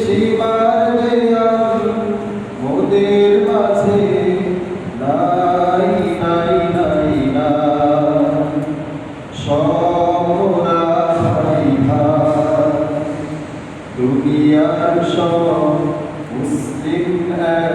সীমার মোদের মাঝে নাই নাই নাই না সমরা দুনিয়ার সব মুসলিম এক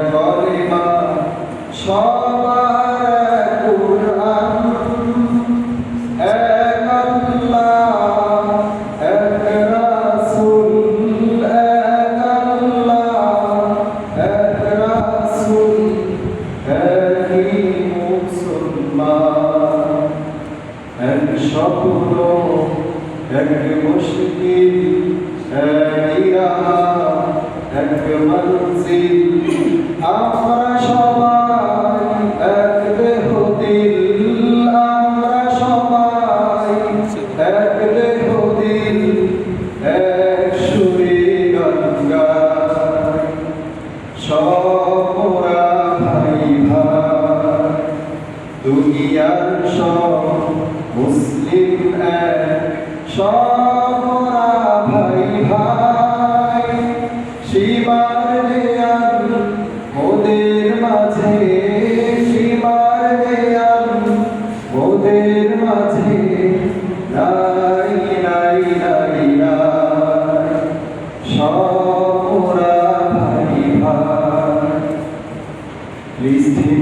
স্বপ্ন এক মুশকিল এক মঞ্জিল। আমরা দুনিয়ার সব মুসলিম এক সপরা ভাই ভাই। সীমার দেয়াল মোদের মাঝে, সীমার দেয়াল মোদের মাঝে। নাই নাই নাই নাই সপরা ভাই ভাই। ফিলিস্তিন